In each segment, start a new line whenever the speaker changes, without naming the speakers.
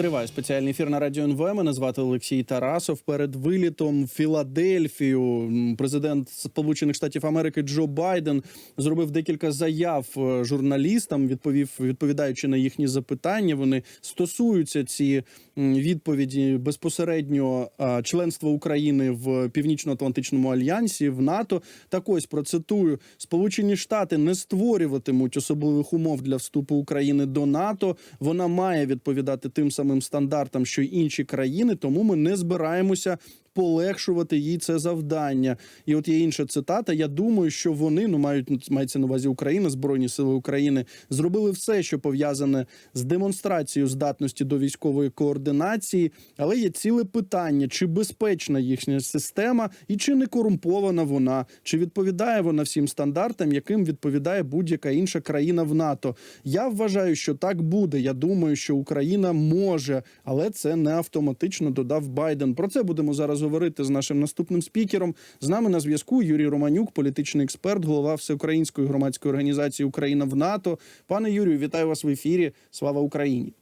Триває спеціальний ефір на радіо НВ. Мене звати Олексій Тарасов. Перед вилітом в Філадельфію президент Сполучених Штатів Америки Джо Байден зробив декілька заяв е, журналістам. Відповів, відповідаючи на їхні запитання. Вони стосуються ці відповіді безпосередньо членства України в Північно-Атлантичному альянсі в НАТО. Так ось процитую: Сполучені Штати не створюватимуть особливих умов для вступу України до НАТО. Вона має відповідати тим самим стандартам, що й інші країни, тому ми не збираємося. Полегшувати їй це завдання, і от є інша цитата. Я думаю, що вони ну мають мається на увазі Україна, збройні сили України зробили все, що пов'язане з демонстрацією здатності до військової координації. Але є ціле питання: чи безпечна їхня система, і чи не корумпована вона, чи відповідає вона всім стандартам, яким відповідає будь-яка інша країна в НАТО. Я вважаю, що так буде. Я думаю, що Україна може, але це не автоматично додав Байден. Про це будемо зараз говорити з нашим наступним спікером. З нами на зв'язку Юрій Романюк, політичний експерт, голова всеукраїнської громадської організації Україна в НАТО. Пане Юрію, вітаю вас в ефірі. Слава Україні!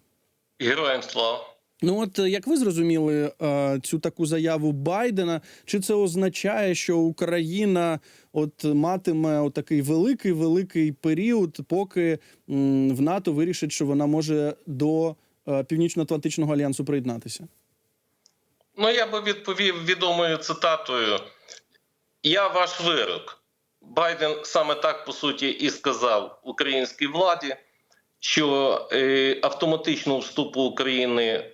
Героям слава.
Ну, от е, як ви зрозуміли е, цю таку заяву Байдена, чи це означає, що Україна от матиме отакий великий великий період, поки в НАТО вирішить, що вона може до е, Північно-Атлантичного альянсу приєднатися?
Ну я би відповів відомою цитатою: Я ваш вирок. Байден саме так по суті і сказав українській владі, що е, автоматичного вступу України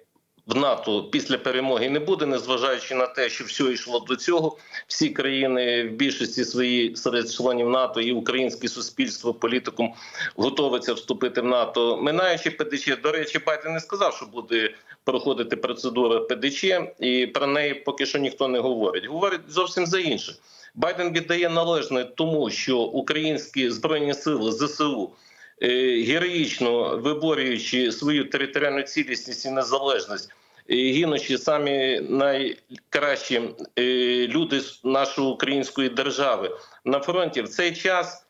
в НАТО після перемоги не буде, незважаючи на те, що все йшло до цього. Всі країни в більшості свої серед членів НАТО і українське суспільство політикум готовиться вступити в НАТО. Минаючи ПДЧ, до речі, Байден не сказав, що буде проходити процедура ПДЧ, і про неї поки що ніхто не говорить. Говорить зовсім за інше. Байден віддає належне тому, що українські збройні сили ЗСУ е, героїчно виборюючи свою територіальну цілісність і незалежність, е, гинучи самі найкращі е, люди нашої української держави на фронті в цей час.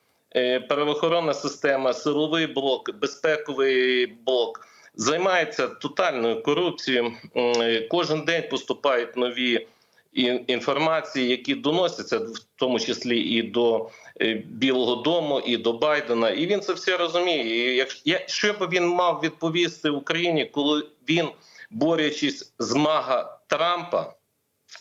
Правоохоронна система, силовий блок, безпековий блок займається тотальною корупцією. Кожен день поступають нові інформації, які доносяться в тому числі і до е, Білого Дому, і до Байдена. І він це все розуміє. І якщо що б він мав відповісти Україні, коли він, борючись з мага Трампа.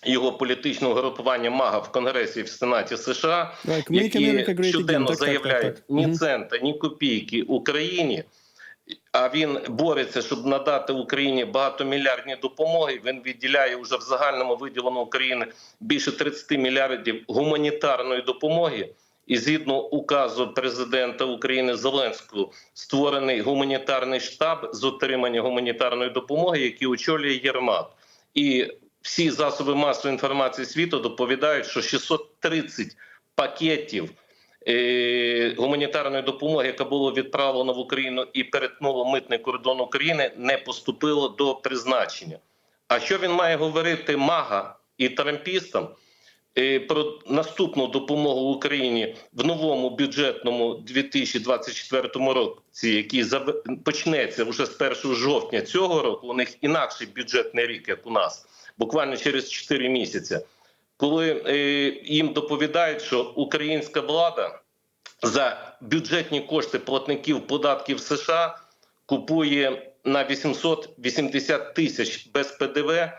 Його політичного групування МАГА в Конгресі і в Сенаті США, які щоденно заявляють ні цента, ні копійки Україні. А він бореться, щоб надати Україні багатомільярдні допомоги. Він відділяє вже в загальному виділеному Україні більше 30 мільярдів гуманітарної допомоги. І згідно указу президента України Зеленського створений гуманітарний штаб з отримання гуманітарної допомоги, який очолює Єрмак. І всі засоби масової інформації світу доповідають, що 630 пакетів гуманітарної допомоги, яка була відправлена в Україну і перетнула митний кордон України, не поступило до призначення. А що він має говорити мага і трампістам е, про наступну допомогу Україні в новому бюджетному 2024 році, який почнеться вже з 1 жовтня цього року? У них інакший бюджетний рік, як у нас, буквально через 4 місяці коли е, їм доповідають, що українська влада за бюджетні кошти платників податків США купує на 880 тисяч без ПДВ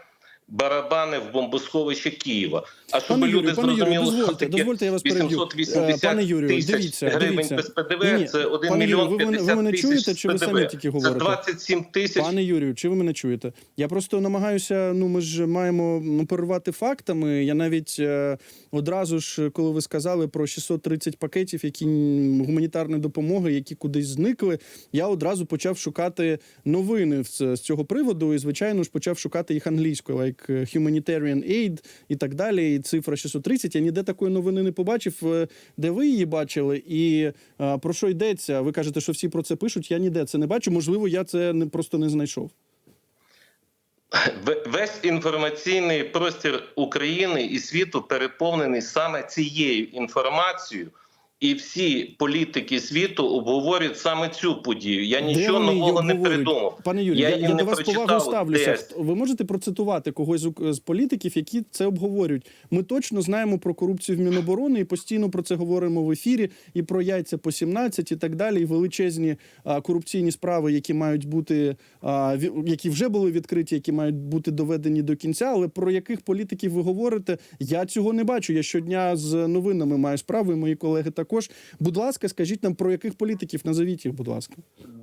барабани в бомбосховище Києва. А щоб
Пане
люди
Юрію, Юрію,
зрозуміли, що
дозвольте,
таке
дозвольте, я вас переб'ю.
880
Пане Юрію,
тисяч
дивіться,
гривень
дивіться.
без ПДВ,
Ні-ні,
це 1
пане Юрію,
мільйон
ви мене- ви
50
мене
тисяч
чуєте, чи ви
ПДВ.
самі тільки
Це
говорите?
27 тисяч
Пане Юрію, чи ви мене чуєте? Я просто намагаюся. Ну, ми ж маємо ну, перервати фактами. Я навіть е, одразу ж, коли ви сказали про 630 пакетів, які гуманітарної допомоги, які кудись зникли, я одразу почав шукати новини з цього приводу. І звичайно ж почав шукати їх англійською, like е, humanitarian aid і так далі. І цифра 630. Я ніде такої новини не побачив. Е, Де ви її бачили, і е, про що йдеться? Ви кажете, що всі про це пишуть. Я ніде це не бачу. Можливо, я це не просто не знайшов.
Весь інформаційний простір України і світу переповнений саме цією інформацією, і всі політики світу обговорюють саме цю подію. Я
Де
нічого нового не придумав.
Пане Юрію,
Я
я, я
не
до вас
прочитав
ставлюся.
десь.
Ви можете процитувати когось з політиків, які це обговорюють. Ми точно знаємо про корупцію в Міноборони і постійно про це говоримо в ефірі. І про яйця по 17 і так далі. І величезні а, корупційні справи, які мають бути а, які вже були відкриті, які мають бути доведені до кінця. Але про яких політиків ви говорите? Я цього не бачу. Я щодня з новинами маю справи. Мої колеги також. Будь ласка, скажіть нам про яких політиків назовіть їх, будь ласка.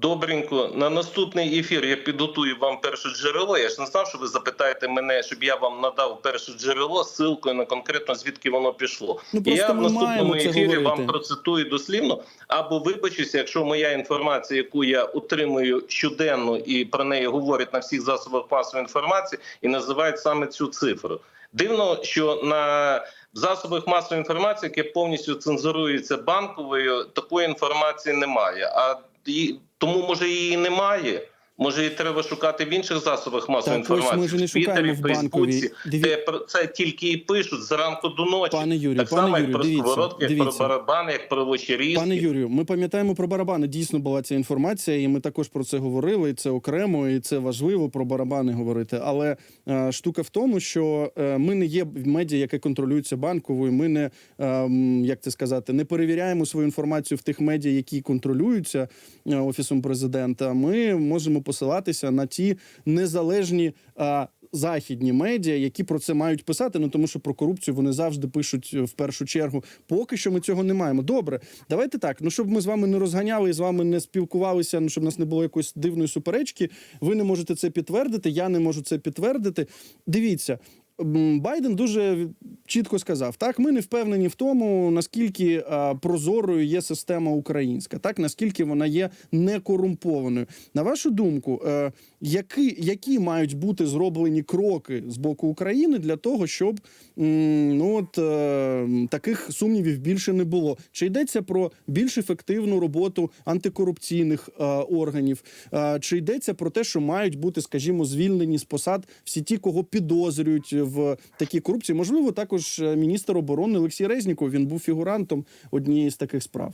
Добренько, на наступний ефір я підготую вам перше джерело. Я ж не знав, що ви запитаєте мене, щоб я вам надав перше джерело з ссылкою на конкретно звідки воно пішло.
Ну,
І я в наступному ефірі
говорити.
вам процитую дослівно або вибачуся, якщо моя інформація, яку я отримую щоденно і про неї говорять на всіх засобах масової інформації, і називають саме цю цифру. Дивно, що на в засобах масової інформації, яке повністю цензурується банковою, такої інформації немає. А і, тому може її немає. Може, її треба шукати в інших засобах масової
Так, ось
інформації.
ми ж не шукаємо в.
Фейсбуці,
Диві-
де про це тільки і пишуть зранку до ночі.
Пане Юрію,
так
пане
само,
Юрію,
як про
дивіться,
сковородки, як про барабани, як про вечерізки.
Пане Юрію, ми пам'ятаємо про барабани. Дійсно була ця інформація, і ми також про це говорили. І це окремо, і це важливо про барабани говорити. Але е, штука в тому, що е, ми не є медіа, яке контролюється банковою. Ми не е, як це сказати, не перевіряємо свою інформацію в тих медіа, які контролюються е, офісом президента. Ми можемо посилатися на ті незалежні. А, Західні медіа, які про це мають писати, ну тому що про корупцію вони завжди пишуть е, в першу чергу. Поки що ми цього не маємо. Добре, давайте так. Ну щоб ми з вами не розганяли і з вами не спілкувалися, ну щоб у нас не було якоїсь дивної суперечки. Ви не можете це підтвердити. Я не можу це підтвердити. Дивіться. Байден дуже чітко сказав: так, ми не впевнені в тому, наскільки а, прозорою є система українська, так наскільки вона є некорумпованою. На вашу думку, е, які, які мають бути зроблені кроки з боку України для того, щоб м, ну от е, таких сумнівів більше не було? Чи йдеться про більш ефективну роботу антикорупційних е, органів? Е, чи йдеться про те, що мають бути, скажімо, звільнені з посад всі ті, кого підозрюють в такій корупції? Можливо, також е, міністр оборони Олексій Резніков він був фігурантом однієї з таких справ.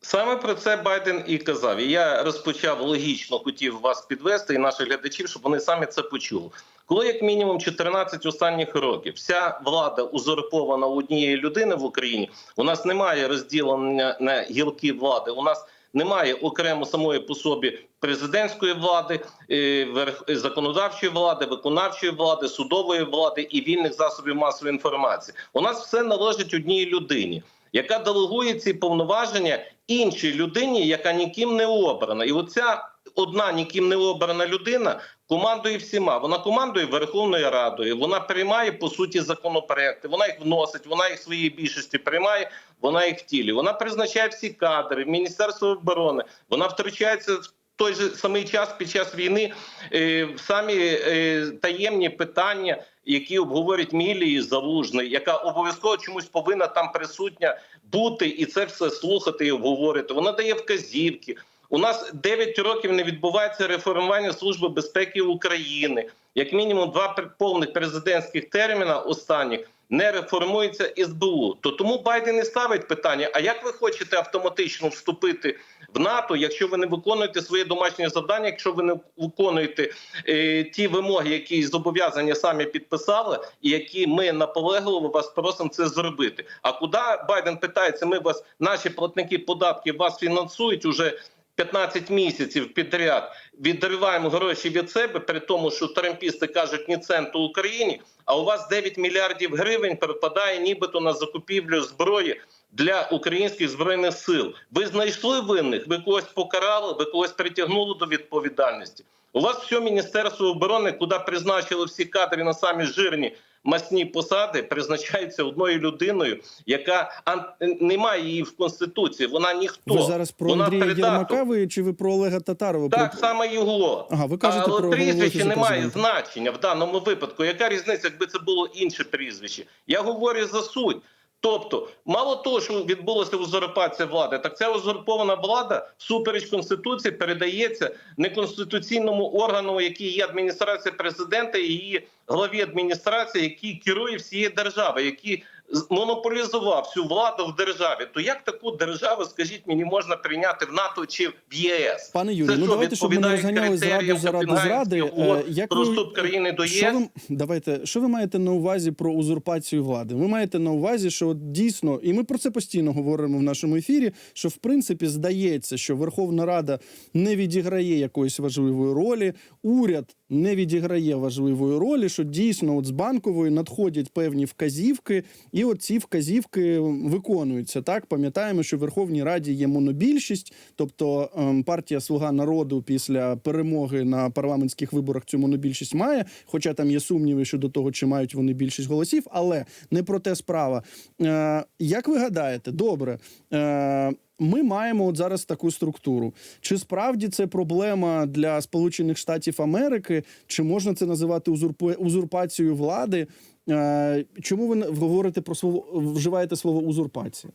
Саме про це Байден і казав. І я розпочав логічно, хотів вас підвести і наших глядачів, щоб вони самі це почули. Коли як мінімум 14 останніх років вся влада узурпована однієї людини в Україні, у нас немає розділення на гілки влади. У нас немає окремо самої по собі президентської влади, е, верх- законодавчої влади, виконавчої влади, судової влади і вільних засобів масової інформації. У нас все належить одній людині яка делегує ці повноваження іншій людині, яка ніким не обрана. І оця одна ніким не обрана людина командує всіма. Вона командує Верховною Радою, вона приймає по суті законопроекти, вона їх вносить, вона їх в своїй більшості приймає, вона їх втілює. Вона призначає всі кадри, в Міністерство оборони, вона втручається в. Той же самий час під час війни е, самі е, таємні питання, які обговорюють Мілії Залужний, яка обов'язково чомусь повинна там присутня бути і це все слухати і обговорити. Вона дає вказівки. У нас 9 років не відбувається реформування Служби безпеки України. Як мінімум, два повних президентських терміна останніх не реформується СБУ. То тому Байден і ставить питання: а як ви хочете автоматично вступити в НАТО, якщо ви не виконуєте своє домашнє завдання, якщо ви не виконуєте е, ті вимоги, які зобов'язання самі підписали, і які ми наполегливо вас просимо це зробити. А куди Байден питається? Ми вас, наші платники податків, вас фінансують уже. 15 місяців підряд відриваємо гроші від себе, при тому, що трампісти кажуть ні центу Україні. А у вас 9 мільярдів гривень припадає нібито на закупівлю зброї для українських збройних сил. Ви знайшли винних, ви когось покарали, ви когось притягнули до відповідальності. У вас все міністерство оборони, куди призначили всі кадри на самі жирні масні посади, призначається одною людиною, яка немає її в конституції. Вона ніхто
Ви зараз про
вона
Андрія
придаток.
Єрмака ви чи ви про Олега Татарова?
Так
Про-
саме його.
Ага, ви кажете
Але
про
прізвище не має значення в даному випадку. Яка різниця, якби це було інше прізвище? Я говорю за суть. Тобто, мало того, що відбулася узурпація влади, так ця узурпована влада всупереч конституції передається неконституційному органу, який є адміністрація президента і її главі адміністрації, який керує всією державою, які з- монополізував всю владу в державі, то як таку державу, скажіть мені, можна прийняти в НАТО чи в ЄС?
Пане Юрію, ну давайте, щоб ми не розганяли зраду заради зради. Е,
угод
Як
про
ви,
країни до
що ви, давайте, що ви маєте на увазі про узурпацію влади? Ви маєте на увазі, що дійсно, і ми про це постійно говоримо в нашому ефірі, що в принципі здається, що Верховна Рада не відіграє якоїсь важливої ролі, уряд не відіграє важливої ролі, що дійсно от з банкової надходять певні вказівки, і от ці вказівки виконуються. Так пам'ятаємо, що в Верховній Раді є монобільшість, тобто ем, партія Слуга народу після перемоги на парламентських виборах цю монобільшість має. Хоча там є сумніви щодо того, чи мають вони більшість голосів, але не про те справа. Е, як ви гадаєте, добре. Ми маємо от зараз таку структуру. Чи справді це проблема для Сполучених Штатів Америки? Чи можна це називати узурпацією влади? Е, чому ви говорите про слово вживаєте слово узурпація?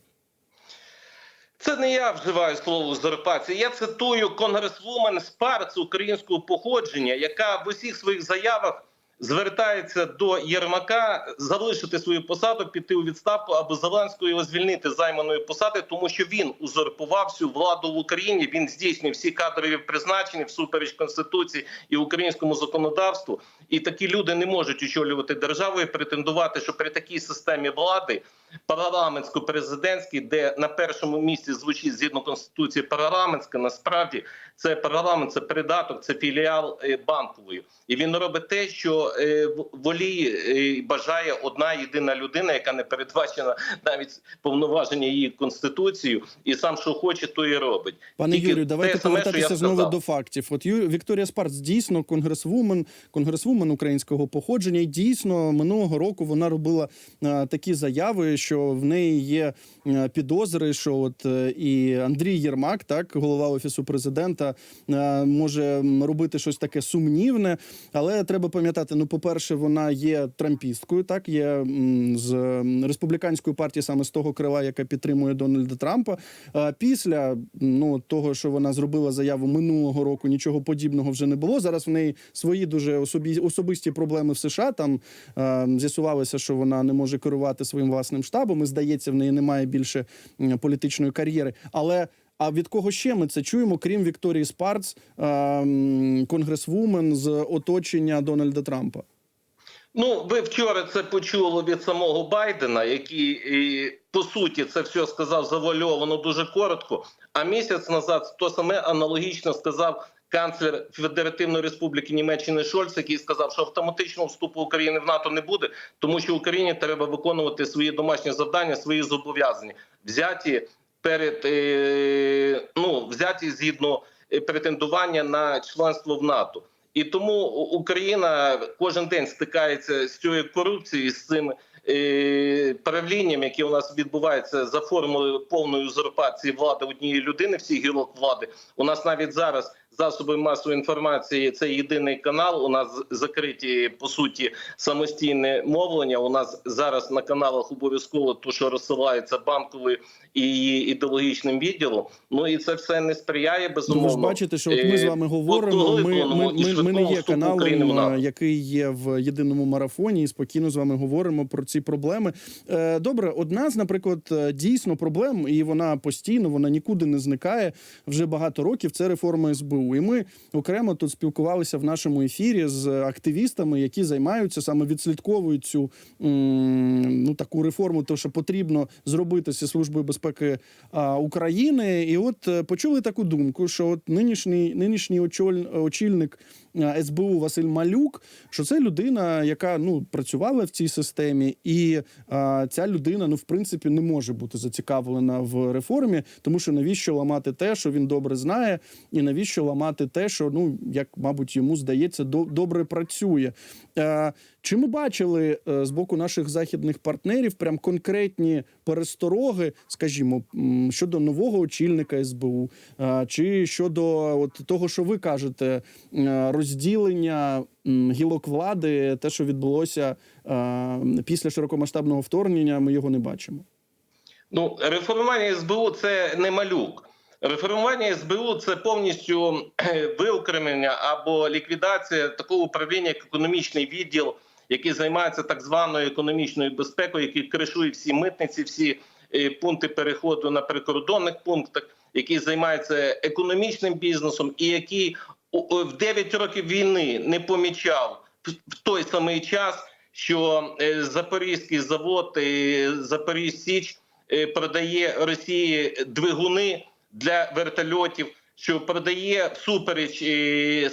Це не я вживаю слово узурпація. Я цитую конгресвумен Спарц українського походження, яка в усіх своїх заявах звертається до Єрмака залишити свою посаду, піти у відставку або Зеленського його звільнити з займаної посади, тому що він узурпував всю владу в Україні. Він здійснює всі кадрові призначення всупереч конституції і українському законодавству. І такі люди не можуть очолювати державу і претендувати, що при такій системі влади парламентсько-президентський, де на першому місці звучить згідно конституції парламентська, насправді це парламент, це придаток, це філіал е, банкової, і він робить те, що е, в- воліє е, і бажає одна єдина людина, яка не передбачена навіть повноваження її конституцією, і сам що хоче, то і робить.
Пане
Тільки
Юрію, давайте
саме,
повертатися знову до фактів. От Ю... Вікторія Спарц дійсно конгресвумен, конгресвумен українського походження. І дійсно минулого року вона робила е, такі заяви, що в неї є е, підозри, що от е, і Андрій Єрмак, так голова офісу президента, е, може робити щось таке сумнівне. Але треба пам'ятати: ну, по-перше, вона є трампісткою, так є з республіканської партії, саме з того крила, яка підтримує Дональда Трампа. Після ну того, що вона зробила заяву минулого року, нічого подібного вже не було. Зараз в неї свої дуже особі, особисті проблеми в США. Там з'ясувалося, що вона не може керувати своїм власним штабом. І здається, в неї немає більше політичної кар'єри. Але а від кого ще ми це чуємо, крім Вікторії Спарц, е, конгресвумен з оточення Дональда Трампа?
Ну, ви вчора це почули від самого Байдена, який і, по суті це все сказав завуальовано дуже коротко. А місяць назад то саме аналогічно сказав канцлер Федеративної Республіки Німеччини Шольц, який сказав, що автоматичного вступу України в НАТО не буде, тому що Україні треба виконувати свої домашні завдання, свої зобов'язання, взяті перед е, ну взяті згідно е, претендування на членство в НАТО. І тому Україна кожен день стикається з цією корупцією, з цим е, правлінням, яке у нас відбувається за формулою повної узурпації влади однієї людини, всіх гілок влади. У нас навіть зараз засоби масової інформації це єдиний канал. У нас закриті по суті самостійне мовлення. У нас зараз на каналах обов'язково то, що розсилається банковою і її ідеологічним відділом. Ну і це все не сприяє
Ну, ви ж бачите, що от ми з вами
е,
говоримо. Ми, ми, ми, ми не є каналом, е, який є в єдиному марафоні, і спокійно з вами говоримо про ці проблеми. Е, Добре, одна з, наприклад, е, дійсно проблем, і вона постійно, вона нікуди не зникає вже багато років. Це реформа СБУ. І ми окремо тут спілкувалися в нашому ефірі з активістами, які займаються саме відслідковують цю ну таку реформу, то що потрібно зробити зі службою безпеки а, України. І от е, почули таку думку, що от нинішній нинішній очоль, очільник СБУ Василь Малюк, що це людина, яка ну працювала в цій системі, і а, ця людина, ну в принципі, не може бути зацікавлена в реформі, тому що навіщо ламати те, що він добре знає, і навіщо ламати те, що ну як мабуть йому здається, до, добре працює. Е, Чи ми бачили е, з боку наших західних партнерів прям конкретні перестороги, скажімо, щодо нового очільника СБУ, е, чи щодо от того, що ви кажете, е, розділення гілок влади, те, що відбулося е, після широкомасштабного вторгнення, ми його не бачимо.
Ну, реформування СБУ це не малюк. Реформування СБУ це повністю виокремлення або ліквідація такого управління, як економічний відділ, який займається так званою економічною безпекою, який кришує всі митниці, всі е, пункти переходу на прикордонних пунктах, який займається економічним бізнесом, і який в 9 років війни не помічав в- той самий час, що е, Запорізький завод е, Запорізь Січ е, продає Росії двигуни для вертольотів, що продає всупереч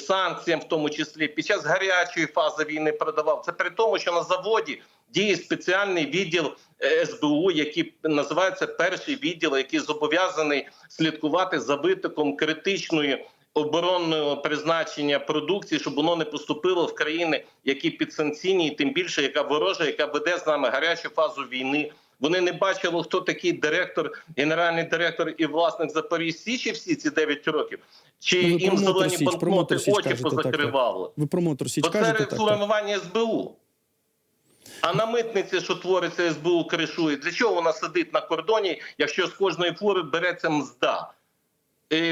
санкціям, в тому числі під час гарячої фази війни продавав. Це при тому, що на заводі діє спеціальний відділ СБУ, який називається перший відділ, який зобов'язаний слідкувати за витоком критичної оборонного призначення продукції, щоб воно не поступило в країни, які підсанкційні, і тим більше яка ворожа, яка веде з нами гарячу фазу війни. Вони не бачили, хто такий директор, генеральний директор і власник Запорізь Січі всі ці 9 років. Чи
Ну,
їм зелені
Січ,
банкноти
Січ
очі позакривали?
Ви про мотор Січ
Бо це реформування СБУ. А на митниці, що твориться СБУ, кришує. Для чого вона сидить на кордоні, якщо з кожної фури береться мзда?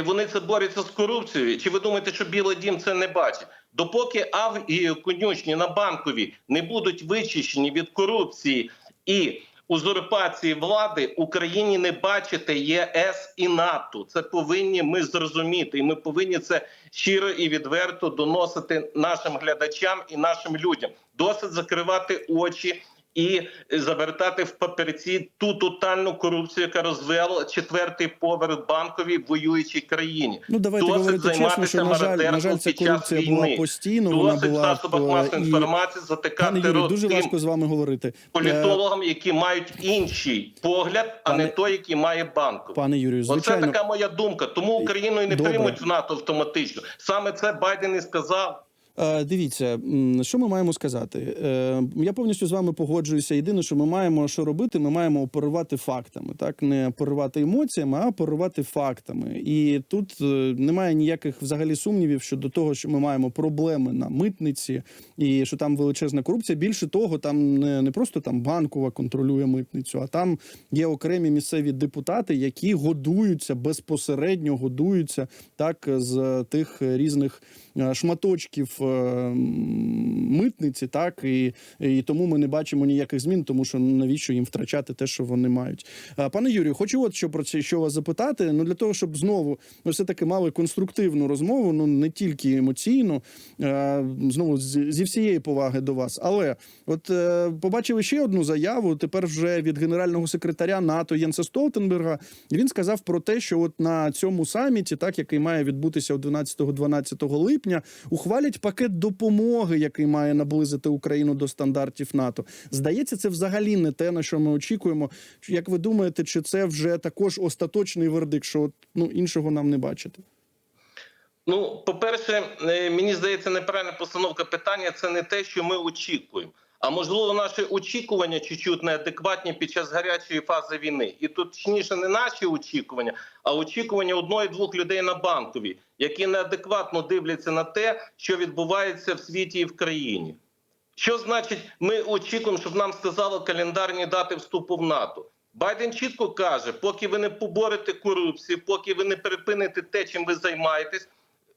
Вони це борються з корупцією. Чи ви думаєте, що Білий Дім це не бачить? Допоки АВ і конюшні на банкові не будуть вичищені від корупції і узурпації влади, Україні не бачити ЄС і НАТО. Це повинні ми зрозуміти, і ми повинні це щиро і відверто доносити нашим глядачам і нашим людям. Досить закривати очі. І завертати в папірці ту тотальну корупцію, яка розвела четвертий поверх банковій воюючій країні.
Ну давайте
Досить
говорити чесно, що на жаль, на жаль, ця
під час
була
війни.
постійно.
Досить в
була
засобах
е,
масової
і
інформації затикати рот
дуже
тим
важко з вами говорити.
Політологам, які мають інший погляд, а
Пане-
не той, який має банку.
Пане Юрію,
Оце
звичайно,
така моя думка. Тому Україну і не
Добре.
приймуть в НАТО автоматично. Саме це Байден і сказав.
Е, Дивіться, що ми маємо сказати. Е, Я повністю з вами погоджуюся. Єдине, що ми маємо що робити, ми маємо оперувати фактами, так не оперувати емоціями, а оперувати фактами. І тут е, немає ніяких взагалі сумнівів щодо того, що ми маємо проблеми на митниці, і що там величезна корупція. Більше того, там не, не просто там банкова контролює митницю, а там є окремі місцеві депутати, які годуються безпосередньо годуються так з тих різних шматочків митниці, так і, і тому ми не бачимо ніяких змін, тому що навіщо їм втрачати те, що вони мають. Е, Пане Юрію, хочу от що про це що вас запитати. Ну для того, щоб знову ми все таки мали конструктивну розмову, ну не тільки емоційну, е, знову зі всієї поваги до вас. Але от е, побачили ще одну заяву. Тепер вже від генерального секретаря НАТО Єнса Столтенберга. Він сказав про те, що от на цьому саміті, так який має відбутися 11-12 липня, ухвалять пакет допомоги, який має наблизити Україну до стандартів НАТО. Здається, це взагалі не те, на що ми очікуємо. Як ви думаєте, чи це вже також остаточний вердикт, що ну іншого нам не бачити?
Ну, по-перше, е, мені здається, неправильна постановка питання це не те, що ми очікуємо. А можливо, наші очікування чуть-чуть неадекватні під час гарячої фази війни. І тут точніше не наші очікування, а очікування одної-двох людей на банковій, які неадекватно дивляться на те, що відбувається в світі і в країні. Що значить, ми очікуємо, щоб нам сказали календарні дати вступу в НАТО? Байден чітко каже: поки ви не поборете корупцію, поки ви не припините те, чим ви займаєтесь,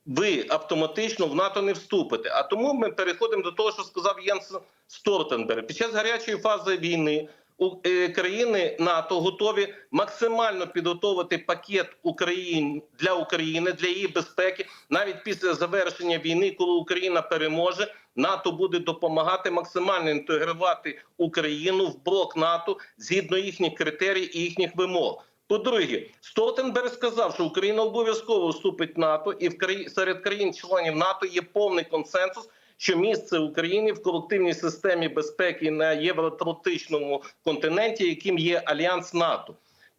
ви автоматично в НАТО не вступите. А тому ми переходимо до того, що сказав Єнс Столтенберг. Під час гарячої фази війни у е, країни НАТО готові максимально підготовити пакет Україн для України для її безпеки, навіть після завершення війни, коли Україна переможе. НАТО буде допомагати максимально інтегрувати Україну в блок НАТО згідно їхніх критерій і їхніх вимог. По-друге, Столтенберг сказав, що Україна обов'язково вступить в НАТО, і в краї... серед країн-членів НАТО є повний консенсус, що місце України в колективній системі безпеки на євроатлантичному континенті, яким є альянс НАТО.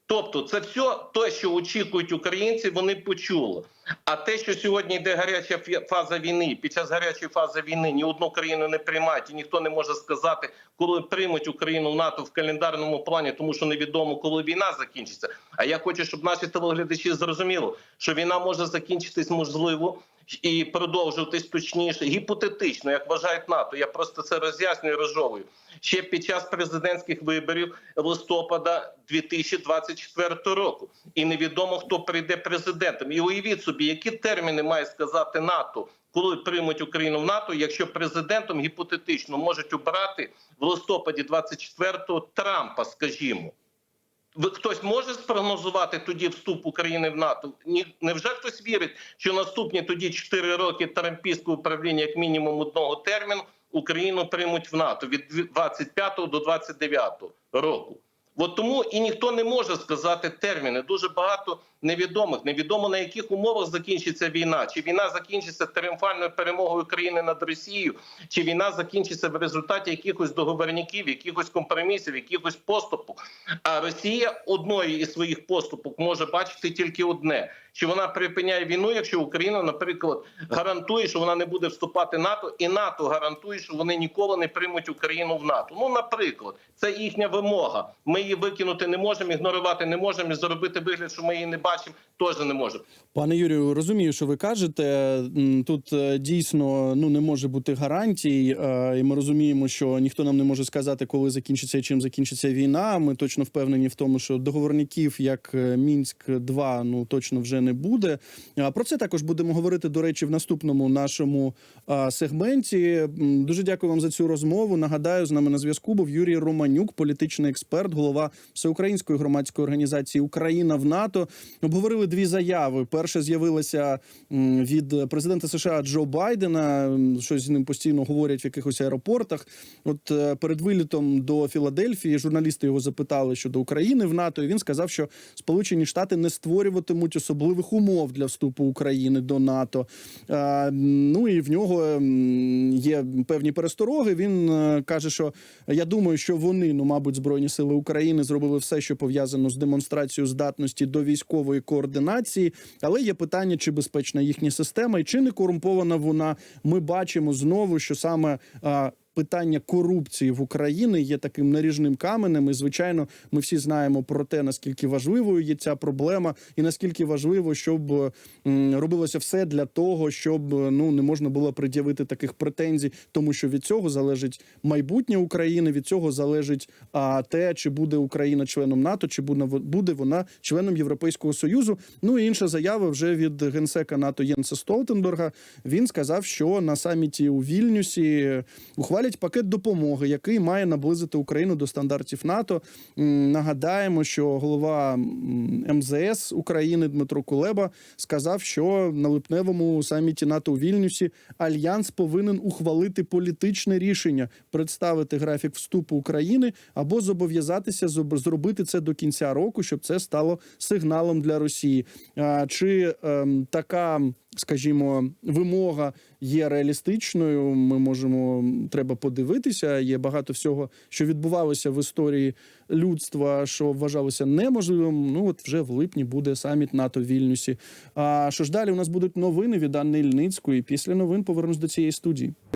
Тобто, це все те, що очікують українці, вони почули. А те, що сьогодні йде гаряча фаза війни, під час гарячої фази війни ні одну країну не приймають, і ніхто не може сказати, коли приймуть Україну в НАТО в календарному плані, тому що невідомо, коли війна закінчиться. А я хочу, щоб наші телеглядачі зрозуміли, що війна може закінчитись можливо і продовжуватись точніше, гіпотетично, як вважають НАТО. Я просто це роз'яснюю, розжовую. Ще під час президентських виборів листопада 2024 року, і невідомо хто прийде президентом. І уявіть собі, які терміни має сказати НАТО коли приймуть Україну в НАТО, якщо президентом гіпотетично можуть обрати в листопаді 24-го Трампа, скажімо. Хтось може спрогнозувати тоді вступ України в НАТО? Ні, невже хтось вірить, що наступні тоді 4 роки трампійського управління, як мінімум одного терміну, Україну приймуть в НАТО від 25 до 29 року? От тому і ніхто не може сказати терміни. Дуже багато невідомих. Невідомо на яких умовах закінчиться війна. Чи війна закінчиться тріумфальною перемогою країни над Росією, чи війна закінчиться в результаті якихось договорників, якихось компромісів, якихось поступок. А Росія одної із своїх поступок може бачити тільки одне: що вона припиняє війну, якщо Україна, наприклад, гарантує, що вона не буде вступати в НАТО, і НАТО гарантує, що вони ніколи не приймуть Україну в НАТО. Ну, наприклад, це їхня вимога. Ми її викинути не можемо, ігнорувати не можемо, і зробити вигляд, що ми її не бачимо, теж не можемо.
Пане Юрію, розумію, що ви кажете. Тут е, дійсно ну не може бути гарантій, е, і ми розуміємо, що ніхто нам не може сказати, коли закінчиться і чим закінчиться війна. Ми точно впевнені в тому, що договорників, як е, мінськ 2 ну точно вже не буде. Про це також будемо говорити. До речі, в наступному нашому сегменті. Дуже дякую вам за цю розмову. Нагадаю, з нами на зв'язку був Юрій Романюк, політичний експерт, голова всеукраїнської громадської організації Україна в НАТО. Обговорили дві заяви. Перша з'явилася від президента США Джо Байдена. Щось з ним постійно говорять в якихось аеропортах. От е, перед вилітом до Філадельфії журналісти його запитали щодо України в НАТО. І він сказав, що Сполучені Штати не створюватимуть особливих умов для вступу України до НАТО. Е, Ну і в нього є певні перестороги. Він е, каже, що я думаю, що вони, ну мабуть, збройні сили України зробили все, що пов'язано з демонстрацією здатності до військової координації. Але є питання, чи безпечна їхня система і чи не корумпована вона. Ми бачимо знову, що саме. Питання корупції в Україні є таким наріжним каменем. І звичайно, ми всі знаємо про те, наскільки важливою є ця проблема, і наскільки важливо, щоб робилося все для того, щоб ну не можна було пред'явити таких претензій, тому що від цього залежить майбутнє України. Від цього залежить а, те, чи буде Україна членом НАТО, чи буде буде вона членом Європейського союзу. Ну і інша заява вже від генсека НАТО Єнса Столтенберга. Він сказав, що на саміті у Вільнюсі ухвалять пакет допомоги, який має наблизити Україну до стандартів НАТО. Нагадаємо, що голова МЗС України Дмитро Кулеба сказав, що на липневому саміті НАТО у Вільнюсі альянс повинен ухвалити політичне рішення, представити графік вступу України або зобов'язатися зоб- зробити це до кінця року, щоб це стало сигналом для Росії. Чи ем, така, скажімо, вимога є реалістичною? Ми можемо треба подивитися. Є багато всього, що відбувалося в історії людства, що вважалося неможливим. Ну от вже в липні буде саміт НАТО в Вільнюсі. А що ж далі? У нас будуть новини від Анни Ільницької. Після новин повернусь до цієї студії.